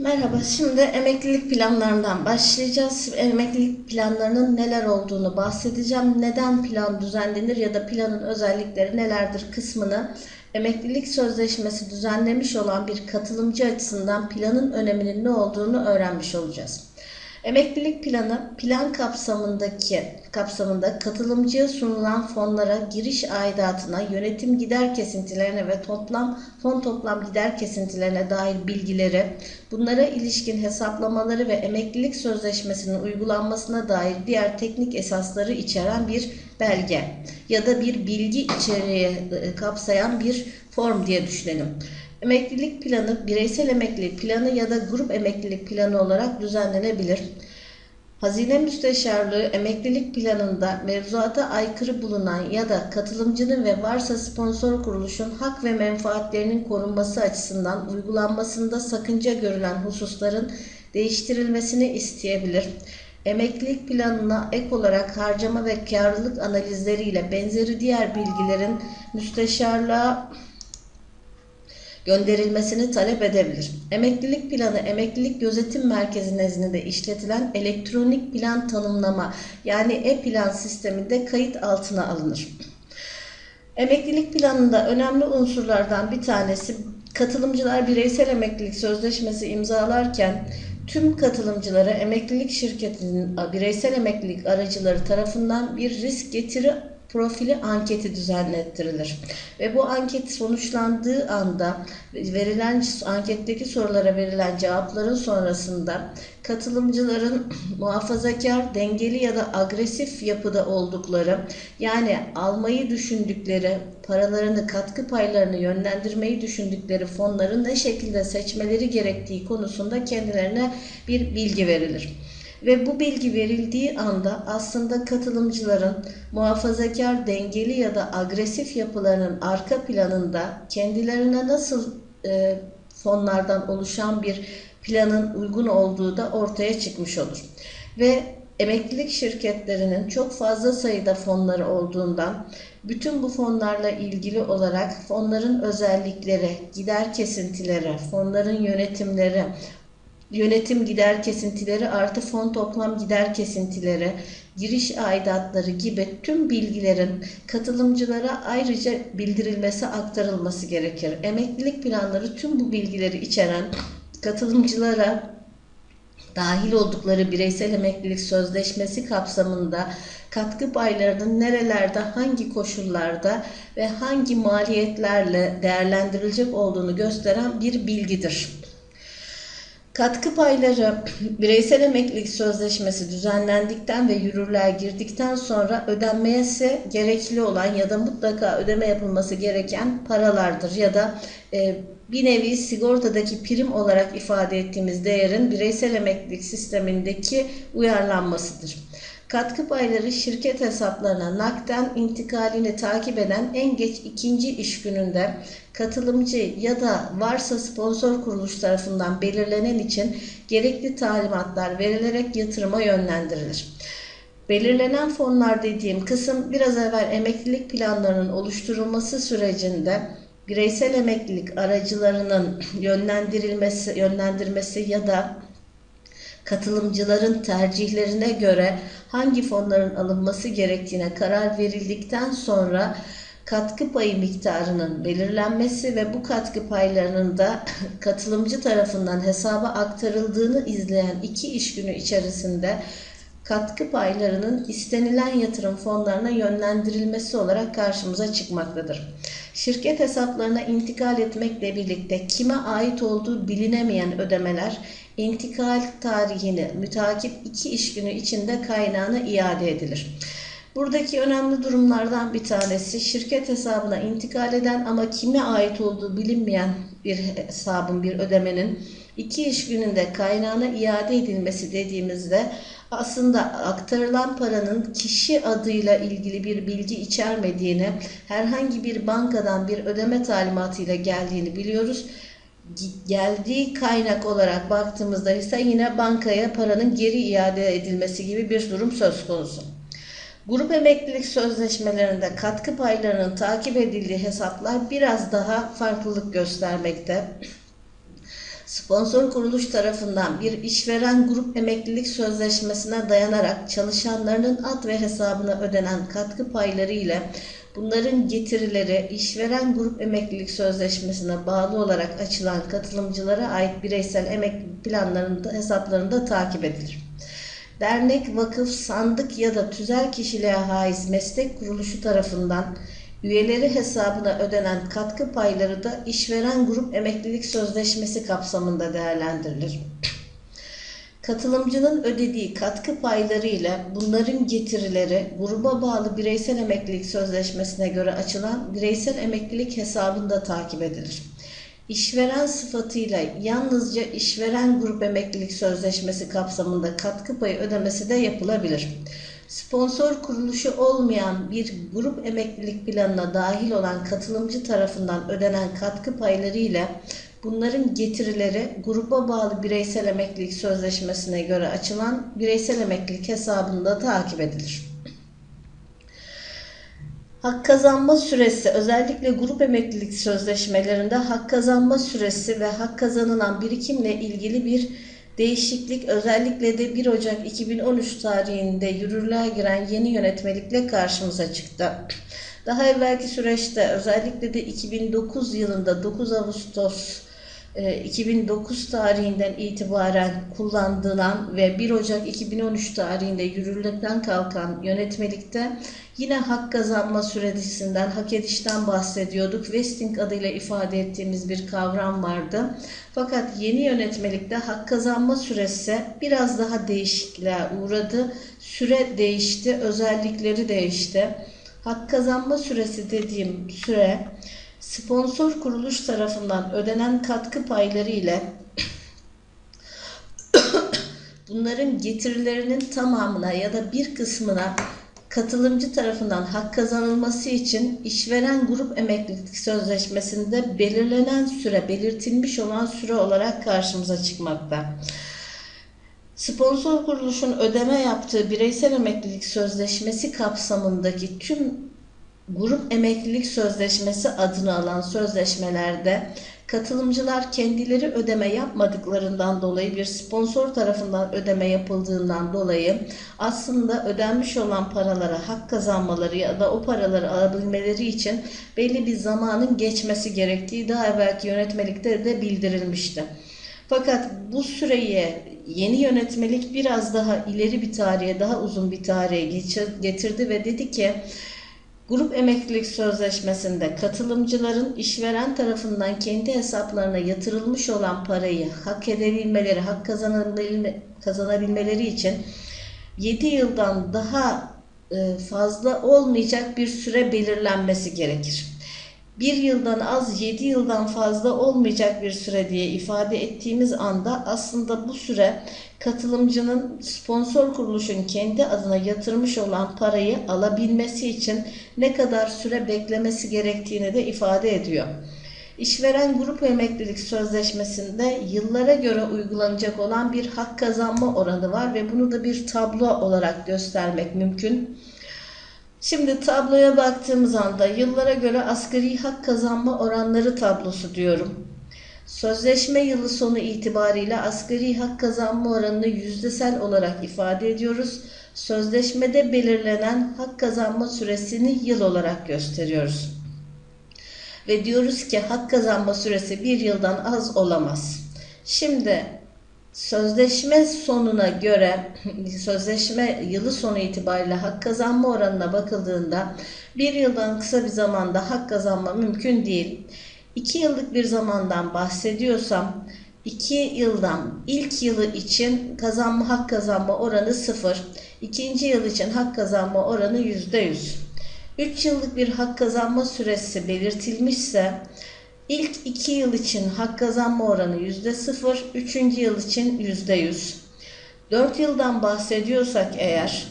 Merhaba, şimdi emeklilik planlarından başlayacağız. Emeklilik planlarının neler olduğunu bahsedeceğim. Neden plan düzenlenir ya da planın özellikleri nelerdir kısmını emeklilik sözleşmesi düzenlemiş olan bir katılımcı açısından planın öneminin ne olduğunu öğrenmiş olacağız. Emeklilik planı plan kapsamındaki kapsamında katılımcıya sunulan fonlara giriş aidatına, yönetim gider kesintilerine ve toplam fon toplam gider kesintilerine dair bilgileri, bunlara ilişkin hesaplamaları ve emeklilik sözleşmesinin uygulanmasına dair diğer teknik esasları içeren bir belge ya da bir bilgi içeriği e, kapsayan bir form diye düşünelim. Emeklilik planı bireysel emeklilik planı ya da grup emeklilik planı olarak düzenlenebilir. Hazine Müsteşarlığı emeklilik planında mevzuata aykırı bulunan ya da katılımcının ve varsa sponsor kuruluşun hak ve menfaatlerinin korunması açısından uygulanmasında sakınca görülen hususların değiştirilmesini isteyebilir. Emeklilik planına ek olarak harcama ve karlılık analizleriyle benzeri diğer bilgilerin müsteşarlığa gönderilmesini talep edebilir. Emeklilik planı emeklilik gözetim merkezi nezdinde işletilen elektronik plan tanımlama yani e-plan sisteminde kayıt altına alınır. Emeklilik planında önemli unsurlardan bir tanesi katılımcılar bireysel emeklilik sözleşmesi imzalarken tüm katılımcılara emeklilik şirketinin bireysel emeklilik aracıları tarafından bir risk getiri profili anketi düzenlettirilir. Ve bu anket sonuçlandığı anda verilen anketteki sorulara verilen cevapların sonrasında katılımcıların muhafazakar, dengeli ya da agresif yapıda oldukları yani almayı düşündükleri paralarını, katkı paylarını yönlendirmeyi düşündükleri fonların ne şekilde seçmeleri gerektiği konusunda kendilerine bir bilgi verilir. Ve bu bilgi verildiği anda aslında katılımcıların muhafazakar, dengeli ya da agresif yapılarının arka planında kendilerine nasıl e, fonlardan oluşan bir planın uygun olduğu da ortaya çıkmış olur. Ve emeklilik şirketlerinin çok fazla sayıda fonları olduğundan bütün bu fonlarla ilgili olarak fonların özellikleri, gider kesintileri, fonların yönetimleri, yönetim gider kesintileri artı fon toplam gider kesintileri, giriş aidatları gibi tüm bilgilerin katılımcılara ayrıca bildirilmesi, aktarılması gerekir. Emeklilik planları tüm bu bilgileri içeren katılımcılara dahil oldukları bireysel emeklilik sözleşmesi kapsamında katkı paylarının nerelerde, hangi koşullarda ve hangi maliyetlerle değerlendirilecek olduğunu gösteren bir bilgidir. Katkı payları bireysel emeklilik sözleşmesi düzenlendikten ve yürürlüğe girdikten sonra ödenmeye ise gerekli olan ya da mutlaka ödeme yapılması gereken paralardır ya da e, bir nevi sigortadaki prim olarak ifade ettiğimiz değerin bireysel emeklilik sistemindeki uyarlanmasıdır. Katkı payları şirket hesaplarına nakden intikalini takip eden en geç ikinci iş gününde katılımcı ya da varsa sponsor kuruluş tarafından belirlenen için gerekli talimatlar verilerek yatırıma yönlendirilir. Belirlenen fonlar dediğim kısım biraz evvel emeklilik planlarının oluşturulması sürecinde bireysel emeklilik aracılarının yönlendirilmesi, yönlendirmesi ya da katılımcıların tercihlerine göre hangi fonların alınması gerektiğine karar verildikten sonra katkı payı miktarının belirlenmesi ve bu katkı paylarının da katılımcı tarafından hesaba aktarıldığını izleyen iki iş günü içerisinde katkı paylarının istenilen yatırım fonlarına yönlendirilmesi olarak karşımıza çıkmaktadır. Şirket hesaplarına intikal etmekle birlikte kime ait olduğu bilinemeyen ödemeler intikal tarihini mütakip iki iş günü içinde kaynağına iade edilir. Buradaki önemli durumlardan bir tanesi şirket hesabına intikal eden ama kime ait olduğu bilinmeyen bir hesabın bir ödemenin iki iş gününde kaynağına iade edilmesi dediğimizde aslında aktarılan paranın kişi adıyla ilgili bir bilgi içermediğini, herhangi bir bankadan bir ödeme talimatıyla geldiğini biliyoruz geldiği kaynak olarak baktığımızda ise yine bankaya paranın geri iade edilmesi gibi bir durum söz konusu. Grup emeklilik sözleşmelerinde katkı paylarının takip edildiği hesaplar biraz daha farklılık göstermekte. sponsor kuruluş tarafından bir işveren grup emeklilik sözleşmesine dayanarak çalışanlarının ad ve hesabına ödenen katkı payları ile bunların getirileri işveren grup emeklilik sözleşmesine bağlı olarak açılan katılımcılara ait bireysel emeklilik planlarında hesaplarında takip edilir. Dernek, vakıf, sandık ya da tüzel kişiliğe haiz meslek kuruluşu tarafından üyeleri hesabına ödenen katkı payları da işveren grup emeklilik sözleşmesi kapsamında değerlendirilir. Katılımcının ödediği katkı payları ile bunların getirileri gruba bağlı bireysel emeklilik sözleşmesine göre açılan bireysel emeklilik hesabında takip edilir. İşveren sıfatıyla yalnızca işveren grup emeklilik sözleşmesi kapsamında katkı payı ödemesi de yapılabilir. Sponsor kuruluşu olmayan bir grup emeklilik planına dahil olan katılımcı tarafından ödenen katkı payları ile bunların getirileri gruba bağlı bireysel emeklilik sözleşmesine göre açılan bireysel emeklilik hesabında takip edilir. Hak kazanma süresi özellikle grup emeklilik sözleşmelerinde hak kazanma süresi ve hak kazanılan birikimle ilgili bir değişiklik özellikle de 1 Ocak 2013 tarihinde yürürlüğe giren yeni yönetmelikle karşımıza çıktı. Daha evvelki süreçte özellikle de 2009 yılında 9 Ağustos 2009 e, tarihinden itibaren kullanılan ve 1 Ocak 2013 tarihinde yürürlükten kalkan yönetmelikte yine hak kazanma süresinden, hak edişten bahsediyorduk. Vesting adıyla ifade ettiğimiz bir kavram vardı. Fakat yeni yönetmelikte hak kazanma süresi biraz daha değişikliğe uğradı. Süre değişti, özellikleri değişti. Hak kazanma süresi dediğim süre sponsor kuruluş tarafından ödenen katkı payları ile bunların getirilerinin tamamına ya da bir kısmına katılımcı tarafından hak kazanılması için işveren grup emeklilik sözleşmesinde belirlenen süre, belirtilmiş olan süre olarak karşımıza çıkmakta. Sponsor kuruluşun ödeme yaptığı bireysel emeklilik sözleşmesi kapsamındaki tüm Grup Emeklilik Sözleşmesi adını alan sözleşmelerde katılımcılar kendileri ödeme yapmadıklarından dolayı bir sponsor tarafından ödeme yapıldığından dolayı aslında ödenmiş olan paralara hak kazanmaları ya da o paraları alabilmeleri için belli bir zamanın geçmesi gerektiği daha evvelki yönetmelikte de bildirilmişti. Fakat bu süreyi yeni yönetmelik biraz daha ileri bir tarihe, daha uzun bir tarihe getirdi ve dedi ki Grup emeklilik sözleşmesinde katılımcıların işveren tarafından kendi hesaplarına yatırılmış olan parayı hak edebilmeleri, hak kazanabilmeleri için 7 yıldan daha e, fazla olmayacak bir süre belirlenmesi gerekir. Bir yıldan az 7 yıldan fazla olmayacak bir süre diye ifade ettiğimiz anda aslında bu süre katılımcının sponsor kuruluşun kendi adına yatırmış olan parayı alabilmesi için ne kadar süre beklemesi gerektiğini de ifade ediyor. İşveren grup emeklilik sözleşmesinde yıllara göre uygulanacak olan bir hak kazanma oranı var ve bunu da bir tablo olarak göstermek mümkün. Şimdi tabloya baktığımız anda yıllara göre asgari hak kazanma oranları tablosu diyorum. Sözleşme yılı sonu itibariyle asgari hak kazanma oranını yüzdesel olarak ifade ediyoruz. Sözleşmede belirlenen hak kazanma süresini yıl olarak gösteriyoruz. Ve diyoruz ki hak kazanma süresi bir yıldan az olamaz. Şimdi sözleşme sonuna göre sözleşme yılı sonu itibariyle hak kazanma oranına bakıldığında bir yıldan kısa bir zamanda hak kazanma mümkün değil. 2 yıllık bir zamandan bahsediyorsam 2 yıldan ilk yılı için kazanma hak kazanma oranı 0. ikinci yıl için hak kazanma oranı %100. 3 yıllık bir hak kazanma süresi belirtilmişse ilk 2 yıl için hak kazanma oranı %0, 3. yıl için %100. 4 yıldan bahsediyorsak eğer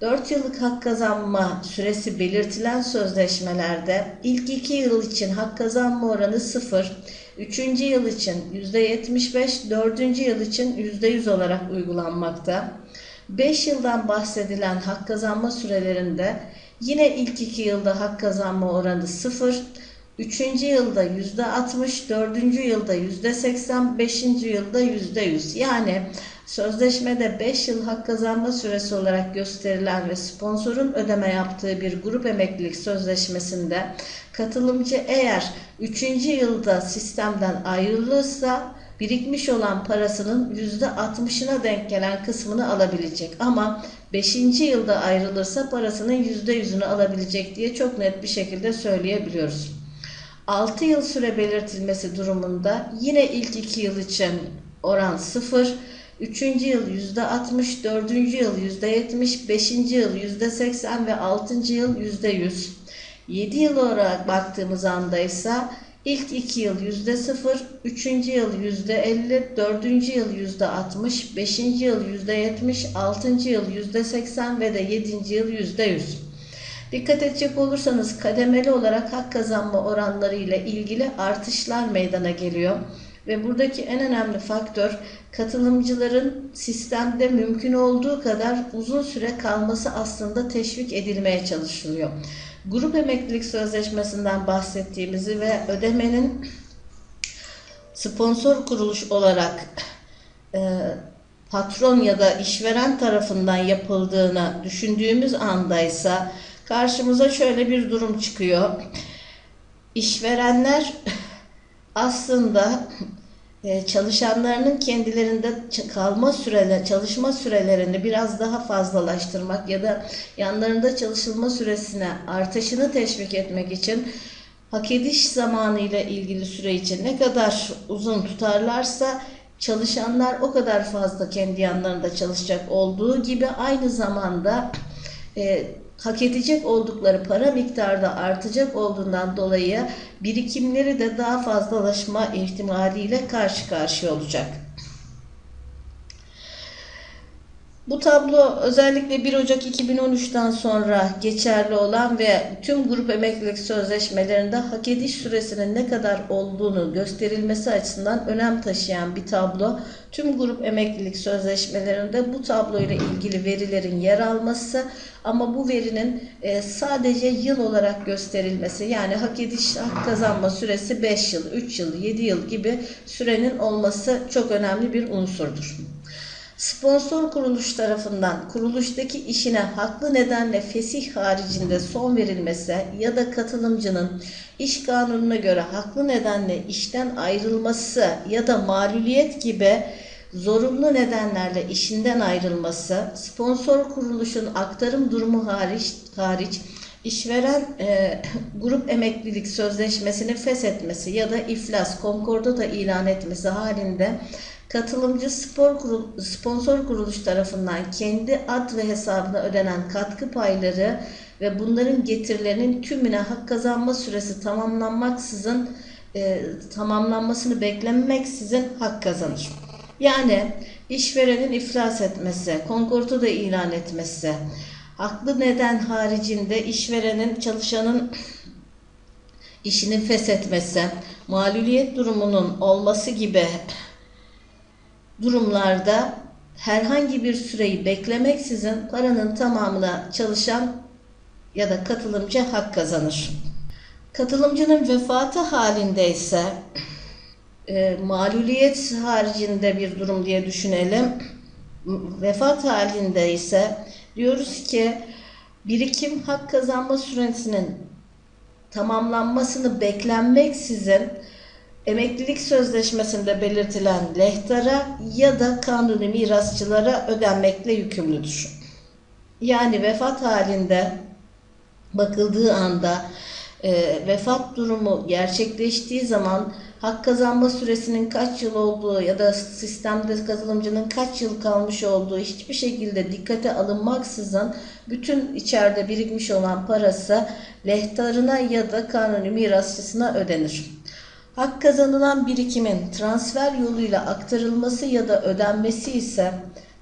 4 yıllık hak kazanma süresi belirtilen sözleşmelerde ilk 2 yıl için hak kazanma oranı 0, 3. yıl için %75, 4. yıl için %100 olarak uygulanmakta. 5 yıldan bahsedilen hak kazanma sürelerinde yine ilk 2 yılda hak kazanma oranı 0, Üçüncü yılda yüzde 60, dördüncü yılda yüzde 80, beşinci yılda yüzde 100. Yani sözleşmede 5 yıl hak kazanma süresi olarak gösterilen ve sponsorun ödeme yaptığı bir grup emeklilik sözleşmesinde katılımcı eğer 3. yılda sistemden ayrılırsa birikmiş olan parasının %60'ına denk gelen kısmını alabilecek. Ama 5. yılda ayrılırsa parasının %100'ünü alabilecek diye çok net bir şekilde söyleyebiliyoruz. 6 yıl süre belirtilmesi durumunda yine ilk 2 yıl için oran 0, 3. yıl %60, 4. yıl %70, 5. yıl %80 ve 6. yıl %100. 7 yıl olarak baktığımız anda ise ilk 2 yıl %0, 3. yıl %50, 4. yıl %60, 5. yıl %70, 6. yıl %80 ve de 7. yıl %100. Dikkat edecek olursanız kademeli olarak hak kazanma oranları ile ilgili artışlar meydana geliyor. Ve buradaki en önemli faktör katılımcıların sistemde mümkün olduğu kadar uzun süre kalması aslında teşvik edilmeye çalışılıyor. Grup emeklilik sözleşmesinden bahsettiğimizi ve ödemenin sponsor kuruluş olarak e, patron ya da işveren tarafından yapıldığını düşündüğümüz andaysa karşımıza şöyle bir durum çıkıyor. İşverenler aslında e, çalışanlarının kendilerinde kalma süreleri, çalışma sürelerini biraz daha fazlalaştırmak ya da yanlarında çalışılma süresine artışını teşvik etmek için hak ediş zamanı ile ilgili süre için ne kadar uzun tutarlarsa çalışanlar o kadar fazla kendi yanlarında çalışacak olduğu gibi aynı zamanda e, hak edecek oldukları para miktarı da artacak olduğundan dolayı birikimleri de daha fazlalaşma ihtimaliyle karşı karşıya olacak. Bu tablo özellikle 1 Ocak 2013'ten sonra geçerli olan ve tüm grup emeklilik sözleşmelerinde hak ediş süresinin ne kadar olduğunu gösterilmesi açısından önem taşıyan bir tablo. Tüm grup emeklilik sözleşmelerinde bu tablo ile ilgili verilerin yer alması ama bu verinin e, sadece yıl olarak gösterilmesi yani hak ediş hak kazanma süresi 5 yıl, 3 yıl, 7 yıl gibi sürenin olması çok önemli bir unsurdur. Sponsor kuruluş tarafından kuruluştaki işine haklı nedenle fesih haricinde son verilmesi ya da katılımcının iş kanununa göre haklı nedenle işten ayrılması ya da maluliyet gibi zorunlu nedenlerle işinden ayrılması, sponsor kuruluşun aktarım durumu hariç, hariç işveren e, grup emeklilik sözleşmesini feshetmesi ya da iflas, konkorda ilan etmesi halinde katılımcı spor kurul, sponsor kuruluş tarafından kendi ad ve hesabına ödenen katkı payları ve bunların getirilerinin tümüne hak kazanma süresi tamamlanmaksızın e, tamamlanmasını beklenmeksizin hak kazanır. Yani işverenin iflas etmesi, konkortu da ilan etmesi, haklı neden haricinde işverenin çalışanın işini feshetmesi, maluliyet durumunun olması gibi durumlarda herhangi bir süreyi beklemeksizin paranın tamamına çalışan ya da katılımcı hak kazanır. Katılımcının vefatı halinde ise e, maluliyet haricinde bir durum diye düşünelim. Vefat halinde ise diyoruz ki birikim hak kazanma süresinin tamamlanmasını beklenmeksizin emeklilik sözleşmesinde belirtilen lehtara ya da kanuni mirasçılara ödenmekle yükümlüdür. Yani vefat halinde bakıldığı anda e, vefat durumu gerçekleştiği zaman hak kazanma süresinin kaç yıl olduğu ya da sistemde katılımcının kaç yıl kalmış olduğu hiçbir şekilde dikkate alınmaksızın bütün içeride birikmiş olan parası lehtarına ya da kanuni mirasçısına ödenir. Hak kazanılan birikimin transfer yoluyla aktarılması ya da ödenmesi ise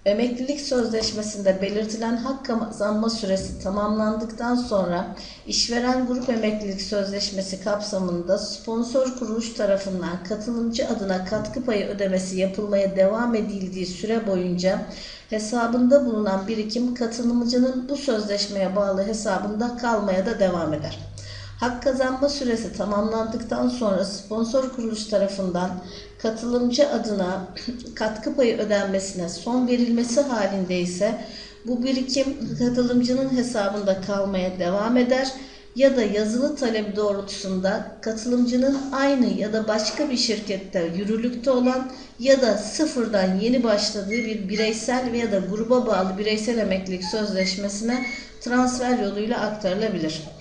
emeklilik sözleşmesinde belirtilen hak kazanma süresi tamamlandıktan sonra işveren grup emeklilik sözleşmesi kapsamında sponsor kuruluş tarafından katılımcı adına katkı payı ödemesi yapılmaya devam edildiği süre boyunca hesabında bulunan birikim katılımcının bu sözleşmeye bağlı hesabında kalmaya da devam eder. Hak kazanma süresi tamamlandıktan sonra sponsor kuruluş tarafından katılımcı adına katkı payı ödenmesine son verilmesi halinde ise bu birikim katılımcının hesabında kalmaya devam eder ya da yazılı talep doğrultusunda katılımcının aynı ya da başka bir şirkette yürürlükte olan ya da sıfırdan yeni başladığı bir bireysel veya da gruba bağlı bireysel emeklilik sözleşmesine transfer yoluyla aktarılabilir.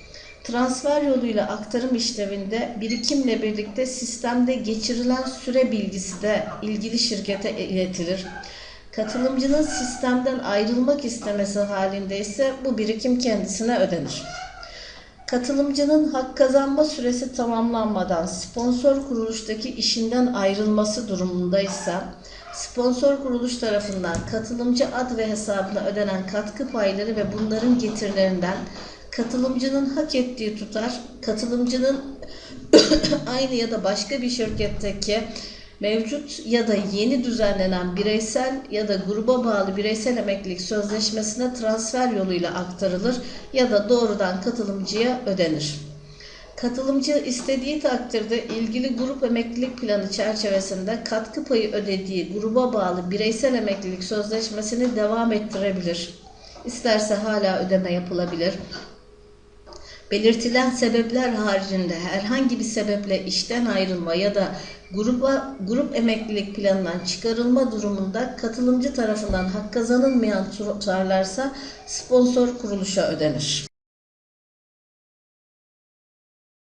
Transfer yoluyla aktarım işleminde birikimle birlikte sistemde geçirilen süre bilgisi de ilgili şirkete iletilir. Katılımcının sistemden ayrılmak istemesi halinde ise bu birikim kendisine ödenir. Katılımcının hak kazanma süresi tamamlanmadan sponsor kuruluştaki işinden ayrılması durumundaysa sponsor kuruluş tarafından katılımcı ad ve hesabına ödenen katkı payları ve bunların getirilerinden katılımcının hak ettiği tutar katılımcının aynı ya da başka bir şirketteki mevcut ya da yeni düzenlenen bireysel ya da gruba bağlı bireysel emeklilik sözleşmesine transfer yoluyla aktarılır ya da doğrudan katılımcıya ödenir. Katılımcı istediği takdirde ilgili grup emeklilik planı çerçevesinde katkı payı ödediği gruba bağlı bireysel emeklilik sözleşmesini devam ettirebilir. İsterse hala ödeme yapılabilir. Belirtilen sebepler haricinde herhangi bir sebeple işten ayrılma ya da gruba, grup emeklilik planından çıkarılma durumunda katılımcı tarafından hak kazanılmayan tutarlarsa sponsor kuruluşa ödenir.